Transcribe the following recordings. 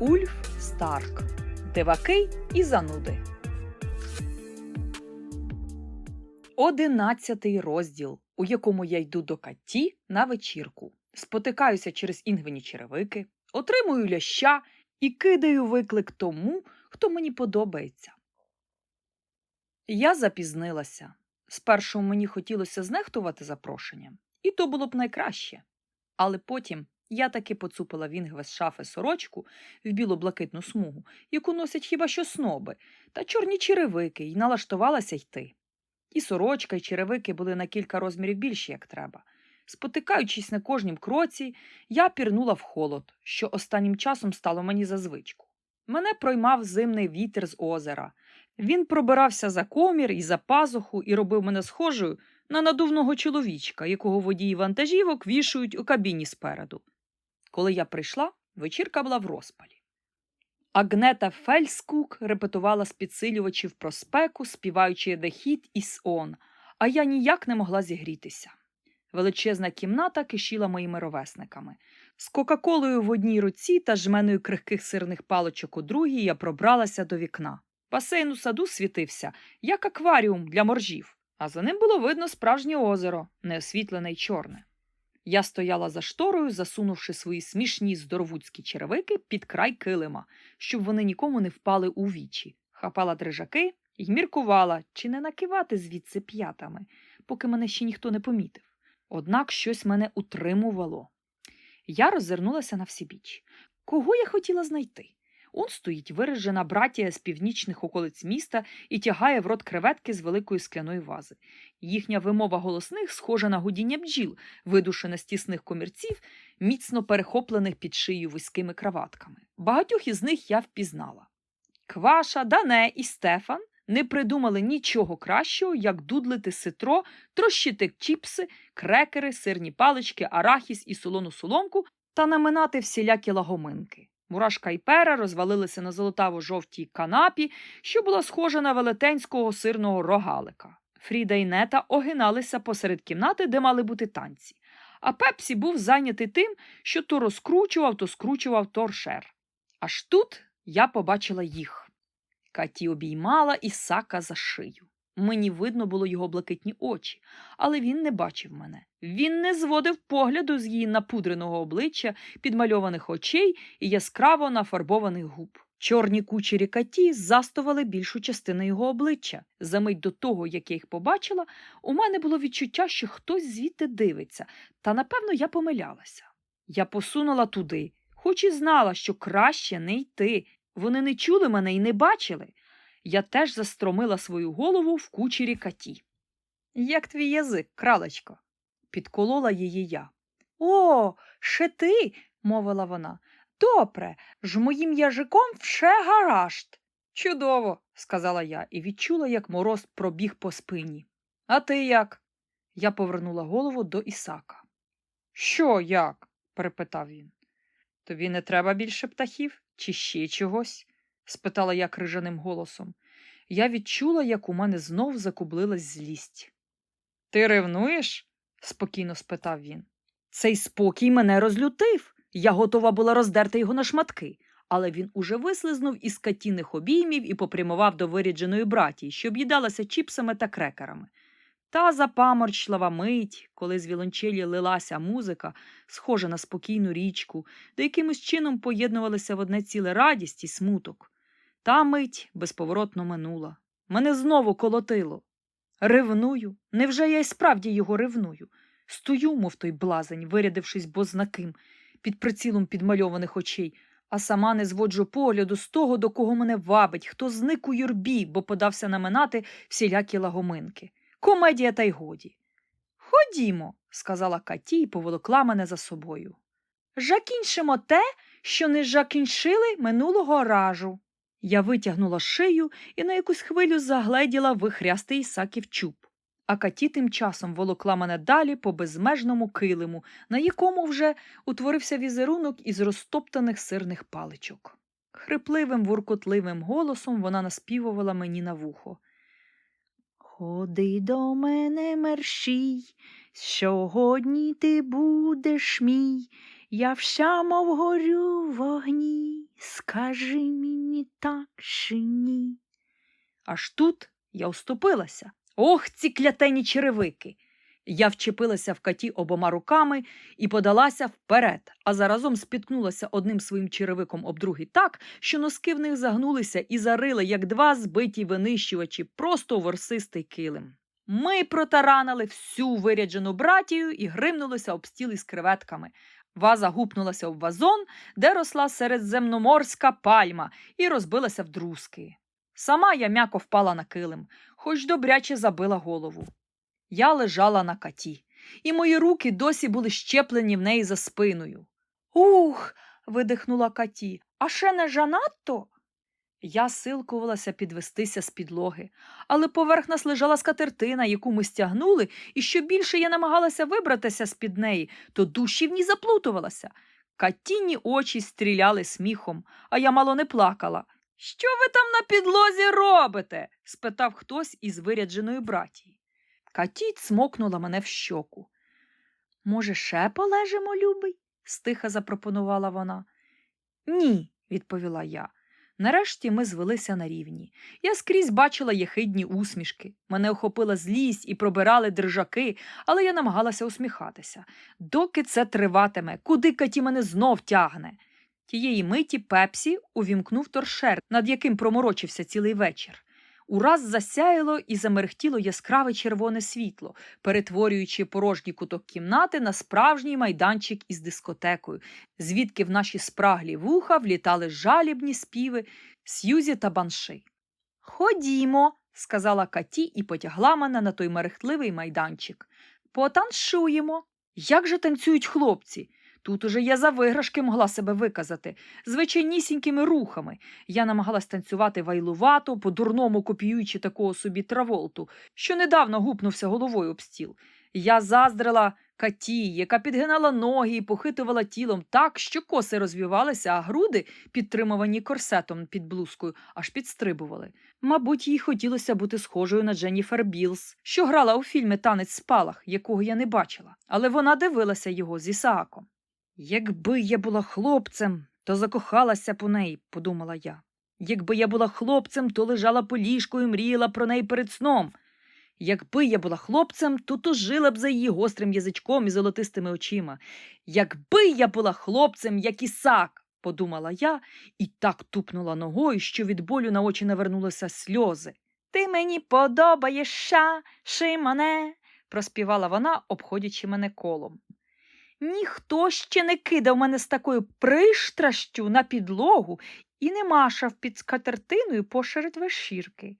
Ульф Старк. Диваки і зануди. Одинадцятий розділ, у якому я йду до Катті на вечірку. Спотикаюся через інгвені черевики, отримую ляща і кидаю виклик тому, хто мені подобається. Я запізнилася. Спершу мені хотілося знехтувати запрошенням, і то було б найкраще. Але потім я таки поцупила вінгве з шафи сорочку в біло-блакитну смугу, яку носять хіба що сноби, та чорні черевики, і налаштувалася йти. І сорочка, і черевики були на кілька розмірів більші, як треба. Спотикаючись на кожнім кроці, я пірнула в холод, що останнім часом стало мені за звичку. Мене проймав зимний вітер з озера. Він пробирався за комір і за пазуху і робив мене схожою на надувного чоловічка, якого водії вантажівок вішують у кабіні спереду. Коли я прийшла, вечірка була в розпалі. Агнета Фельскук репетувала з підсилювачів про спеку, співаючи «The Hit is on», а я ніяк не могла зігрітися. Величезна кімната кишіла моїми ровесниками. З Кока-Колою в одній руці та жменою крихких сирних паличок у другій я пробралася до вікна. Басейн у саду світився, як акваріум для моржів, а за ним було видно справжнє озеро, неосвітлене й чорне. Я стояла за шторою, засунувши свої смішні здоровуцькі черевики під край килима, щоб вони нікому не впали у вічі, хапала дрижаки і міркувала, чи не накивати звідси п'ятами, поки мене ще ніхто не помітив. Однак щось мене утримувало. Я роззирнулася на всібіч. Кого я хотіла знайти? Он стоїть виражена братія з північних околиць міста і тягає в рот креветки з великої скляної вази. Їхня вимова голосних схожа на гудіння бджіл, видушена з тісних комірців, міцно перехоплених під шию вузькими краватками. Багатьох із них я впізнала. Кваша, Дане і Стефан не придумали нічого кращого, як дудлити ситро, трощити чіпси, крекери, сирні палички, арахіс і солону соломку та наминати всілякі лагоминки. Мурашка і пера розвалилися на золотаво-жовтій канапі, що була схожа на велетенського сирного рогалика. Фріда і Нета огиналися посеред кімнати, де мали бути танці. А Пепсі був зайнятий тим, що то розкручував, то скручував торшер. Аж тут я побачила їх. Каті обіймала Ісака за шию. Мені видно було його блакитні очі, але він не бачив мене. Він не зводив погляду з її напудреного обличчя, підмальованих очей і яскраво нафарбованих губ. Чорні кучері каті застували більшу частину його обличчя. За мить до того, як я їх побачила, у мене було відчуття, що хтось звідти дивиться, та напевно я помилялася. Я посунула туди, хоч і знала, що краще не йти. Вони не чули мене і не бачили. Я теж застромила свою голову в кучері каті. Як твій язик, кралечко? підколола її я. О, ще ти, мовила вона. Добре, ж моїм язиком все гаразд. Чудово, сказала я і відчула, як мороз пробіг по спині. А ти як? Я повернула голову до Ісака. Що як? перепитав він. Тобі не треба більше птахів чи ще чогось? Спитала я крижаним голосом. Я відчула, як у мене знов закублилась злість. Ти ревнуєш? спокійно спитав він. Цей спокій мене розлютив. Я готова була роздерти його на шматки, але він уже вислизнув із катіних обіймів і попрямував до вирядженої братії, що об'їдалася чіпсами та крекерами. Та запаморчлива мить, коли з вілончелі лилася музика, схожа на спокійну річку, де якимось чином поєднувалися в одне ціле радість і смуток. Та мить безповоротно минула. Мене знову колотило. Ревную. Невже я й справді його ревную? Стою, мов той блазень, вирядившись бознаким, під прицілом підмальованих очей, а сама не зводжу погляду з того, до кого мене вабить, хто зник у юрбі, бо подався наминати всілякі лагоминки. Комедія та й годі. Ходімо, сказала Каті і поволокла мене за собою. Жакінчимо те, що не жакінчили минулого ражу. Я витягнула шию і на якусь хвилю загледіла вихрястий Ісаків чуб. А Каті тим часом волокла мене далі по безмежному килиму, на якому вже утворився візерунок із розтоптаних сирних паличок. Хрипливим, вуркотливим голосом вона наспівувала мені на вухо. Ходи до мене, мерщій, сьогодні ти будеш мій, я вся, мов горю в вогні, скажи мені так чи ні. Аж тут я уступилася. Ох, ці клятені черевики. Я вчепилася в каті обома руками і подалася вперед, а заразом спіткнулася одним своїм черевиком об другий так, що носки в них загнулися і зарили, як два збиті винищувачі, просто у ворсистий килим. Ми протаранили всю виряджену братію і гримнулися об стіл із креветками. Ваза гупнулася об вазон, де росла середземноморська пальма, і розбилася в друзки. Сама я м'яко впала на килим, хоч добряче забила голову. Я лежала на каті, і мої руки досі були щеплені в неї за спиною. Ух. видихнула каті. А ще не жанадто? Я силкувалася підвестися з підлоги, але поверх нас лежала скатертина, яку ми стягнули, і що більше я намагалася вибратися з під неї, то душі в ній заплутувалася. Катіні очі стріляли сміхом, а я мало не плакала. Що ви там на підлозі робите? спитав хтось із вирядженої братії. Каті цмокнула мене в щоку. Може, ще полежимо, любий? стиха запропонувала вона. Ні, відповіла я. Нарешті ми звелися на рівні. Я скрізь бачила єхидні усмішки. Мене охопила злість і пробирали держаки, але я намагалася усміхатися. Доки це триватиме, куди Каті мене знов тягне? Тієї миті Пепсі увімкнув торшер, над яким проморочився цілий вечір. Ураз засяяло і замерехтіло яскраве червоне світло, перетворюючи порожній куток кімнати на справжній майданчик із дискотекою, звідки в наші спраглі вуха влітали жалібні співи Сьюзі та банши. Ходімо, сказала Каті і потягла мене на той мерехтливий майданчик. Потанцюємо. Як же танцюють хлопці? Тут уже я за виграшки могла себе виказати, звичайнісінькими рухами. Я намагалась танцювати вайлувато, по-дурному копіюючи такого собі траволту, що недавно гупнувся головою об стіл. Я заздрила Каті, яка підгинала ноги і похитувала тілом так, що коси розвівалися, а груди, підтримувані корсетом під блузкою, аж підстрибували. Мабуть, їй хотілося бути схожою на Дженніфер Білс, що грала у фільмі Танець спалах, якого я не бачила, але вона дивилася його з Ісааком. Якби я була хлопцем, то закохалася б у неї, подумала я. Якби я була хлопцем, то лежала по ліжку і мріяла про неї перед сном. Якби я була хлопцем, то тужила б за її гострим язичком і золотистими очима. Якби я була хлопцем, як Ісак, подумала я і так тупнула ногою, що від болю на очі навернулися сльози. Ти мені подобаєшся, Шимоне, проспівала вона, обходячи мене колом. Ніхто ще не кидав мене з такою приштрастю на підлогу і не машав під скатертиною посеред вечірки.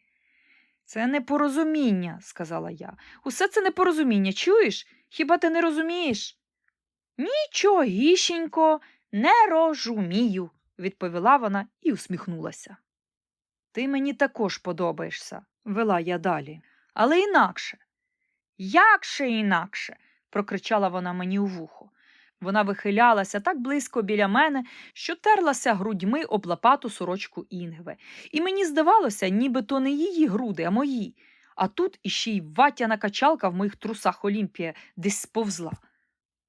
Це непорозуміння, сказала я. Усе це непорозуміння, чуєш? Хіба ти не розумієш? Нічогісінько, не розумію, відповіла вона і усміхнулася. Ти мені також подобаєшся, вела я далі, але інакше. Якше інакше, прокричала вона мені у вухо. Вона вихилялася так близько біля мене, що терлася грудьми об лопату сорочку Інгве, і мені здавалося, ніби то не її груди, а мої. А тут іще й ватяна качалка в моїх трусах Олімпія десь сповзла.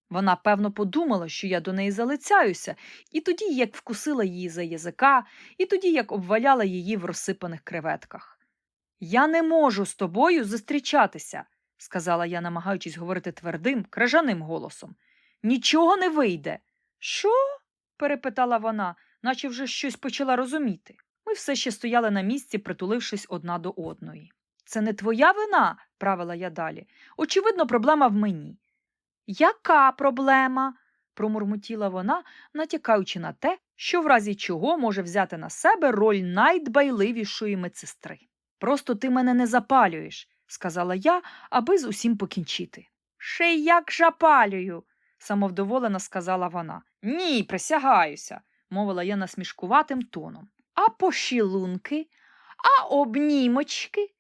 Вона, певно, подумала, що я до неї залицяюся, і тоді як вкусила її за язика, і тоді як обваляла її в розсипаних креветках. Я не можу з тобою зустрічатися, сказала я, намагаючись говорити твердим, кражаним голосом. Нічого не вийде. Що? перепитала вона, наче вже щось почала розуміти. Ми все ще стояли на місці, притулившись одна до одної. Це не твоя вина, правила я далі. Очевидно, проблема в мені. Яка проблема? промурмотіла вона, натякаючи на те, що в разі чого може взяти на себе роль найдбайливішої медсестри. Просто ти мене не запалюєш, сказала я, аби з усім покінчити. Ще як запалюю, самовдоволено сказала вона. Ні, присягаюся, мовила я насмішкуватим тоном. А пошілунки, а обнімочки,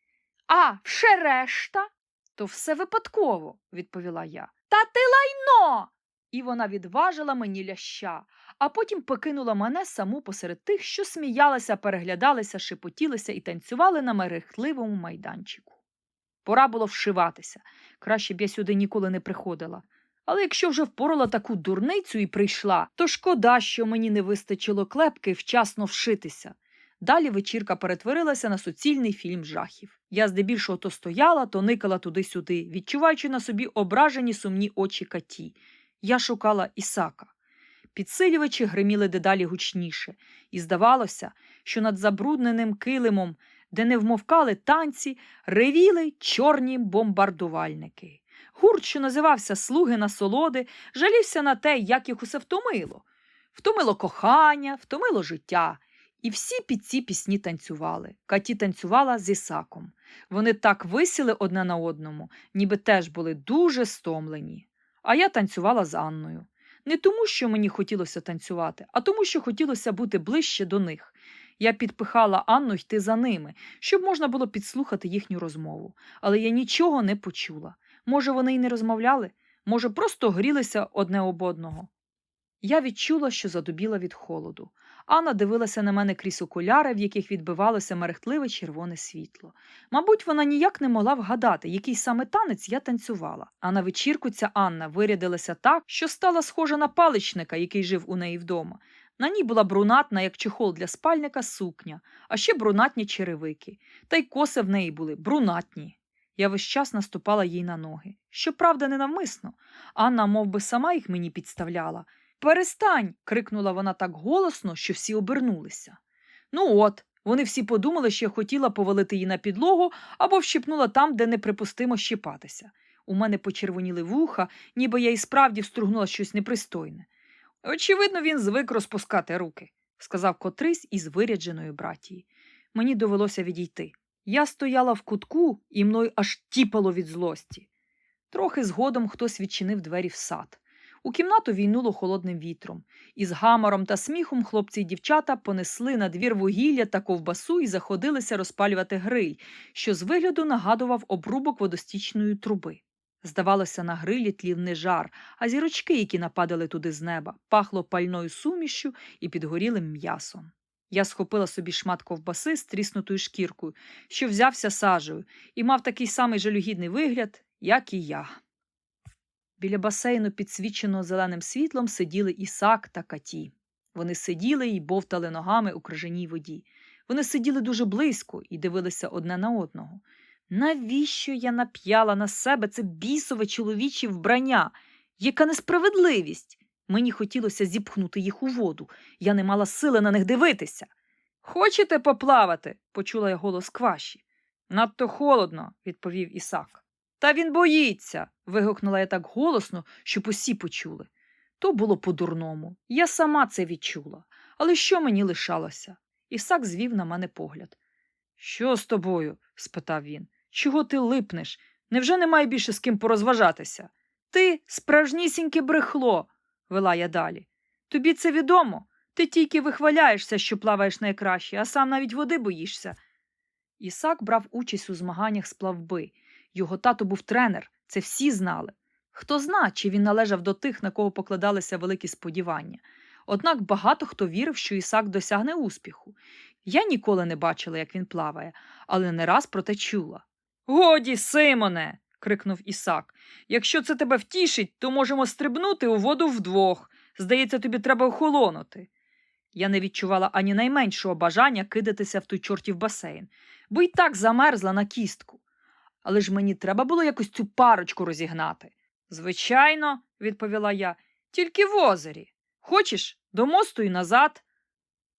а все решта? То все випадково, відповіла я. Та ти лайно. І вона відважила мені ляща, а потім покинула мене саму посеред тих, що сміялися, переглядалися, шепотілися і танцювали на мерехтливому майданчику. Пора було вшиватися. Краще б я сюди ніколи не приходила. Але якщо вже впорола таку дурницю і прийшла, то шкода, що мені не вистачило клепки вчасно вшитися. Далі вечірка перетворилася на суцільний фільм жахів. Я здебільшого то стояла, то никала туди-сюди, відчуваючи на собі ображені сумні очі каті. Я шукала Ісака. Підсилювачі гриміли дедалі гучніше, і здавалося, що над забрудненим килимом, де не вмовкали танці, ревіли чорні бомбардувальники. Гурт, що називався Слуги насолоди, жалівся на те, як їх усе втомило. Втомило кохання, втомило життя. І всі під ці пісні танцювали. Каті танцювала з Ісаком. Вони так висіли одне на одному, ніби теж були дуже стомлені. А я танцювала з Анною. Не тому, що мені хотілося танцювати, а тому, що хотілося бути ближче до них. Я підпихала Анну йти за ними, щоб можна було підслухати їхню розмову. Але я нічого не почула. Може, вони й не розмовляли, може, просто грілися одне об одного. Я відчула, що задубіла від холоду. Анна дивилася на мене крізь окуляри, в яких відбивалося мерехтливе червоне світло. Мабуть, вона ніяк не могла вгадати, який саме танець я танцювала. А на вечірку ця Анна вирядилася так, що стала схожа на паличника, який жив у неї вдома. На ній була брунатна, як чехол для спальника, сукня, а ще брунатні черевики, та й коси в неї були брунатні. Я весь час наступала їй на ноги. Щоправда, ненавмисно. Анна мов би, сама їх мені підставляла. Перестань. крикнула вона так голосно, що всі обернулися. Ну от, вони всі подумали, що я хотіла повалити її на підлогу або вщипнула там, де неприпустимо щипатися. У мене почервоніли вуха, ніби я і справді встругнула щось непристойне. Очевидно, він звик розпускати руки, сказав котрись із вирядженої братії. Мені довелося відійти. Я стояла в кутку, і мною аж тіпало від злості. Трохи згодом хтось відчинив двері в сад. У кімнату війнуло холодним вітром. Із гамором та сміхом хлопці й дівчата понесли на двір вугілля та ковбасу і заходилися розпалювати гриль, що з вигляду нагадував обрубок водостічної труби. Здавалося, на грилі тлів не жар, а зірочки, які нападали туди з неба, пахло пальною сумішю і підгорілим м'ясом. Я схопила собі шмат ковбаси з тріснутою шкіркою, що взявся сажею, і мав такий самий жалюгідний вигляд, як і я. Біля басейну, підсвіченого зеленим світлом, сиділи Ісак та Каті. Вони сиділи і бовтали ногами у крижаній воді. Вони сиділи дуже близько і дивилися одне на одного. Навіщо я нап'яла на себе це бісове чоловіче вбрання? Яка несправедливість! Мені хотілося зіпхнути їх у воду. Я не мала сили на них дивитися. Хочете поплавати? почула я голос кваші. Надто холодно, відповів Ісак. Та він боїться. вигукнула я так голосно, щоб усі почули. То було по-дурному. Я сама це відчула. Але що мені лишалося? Ісак звів на мене погляд. Що з тобою? спитав він. Чого ти липнеш? Невже немає більше з ким порозважатися? Ти справжнісіньке брехло, вела я далі. Тобі це відомо. Ти тільки вихваляєшся, що плаваєш найкраще, а сам навіть води боїшся. Ісак брав участь у змаганнях з плавби. Його тато був тренер, це всі знали. Хто зна, чи він належав до тих, на кого покладалися великі сподівання. Однак багато хто вірив, що Ісак досягне успіху. Я ніколи не бачила, як він плаває, але не раз про те чула. Годі, Симоне. крикнув Ісак. Якщо це тебе втішить, то можемо стрибнути у воду вдвох. Здається, тобі треба охолонути. Я не відчувала ані найменшого бажання кидатися в той чортів басейн, бо й так замерзла на кістку. Але ж мені треба було якось цю парочку розігнати. Звичайно, відповіла я, тільки в озері. Хочеш, до мосту і назад?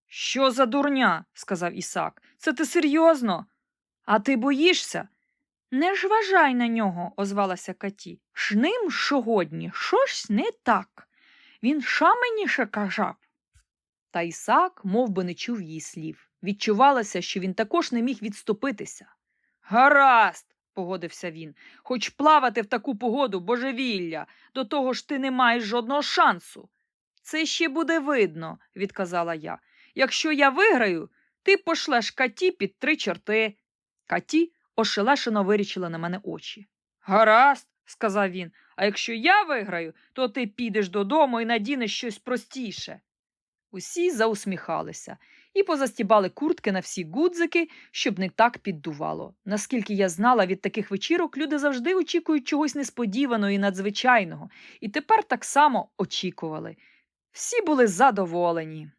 Що за дурня? сказав Ісак. Це ти серйозно? А ти боїшся? Не ж вважай на нього, озвалася Каті. Ж ним сьогодні щось не так. Він шаменіше кажав. Та Ісак мов би, не чув її слів. Відчувалося, що він також не міг відступитися. Гаразд, погодився він, хоч плавати в таку погоду божевілля, до того ж ти не маєш жодного шансу. Це ще буде видно, відказала я. Якщо я виграю, ти пошлеш каті під три чорти. Каті ошелешено вирічила на мене очі. Гаразд, сказав він, а якщо я виграю, то ти підеш додому і надінеш щось простіше. Усі заусміхалися. і позастібали куртки на всі гудзики, щоб не так піддувало. Наскільки я знала, від таких вечірок люди завжди очікують чогось несподіваного і надзвичайного, і тепер так само очікували. Всі були задоволені.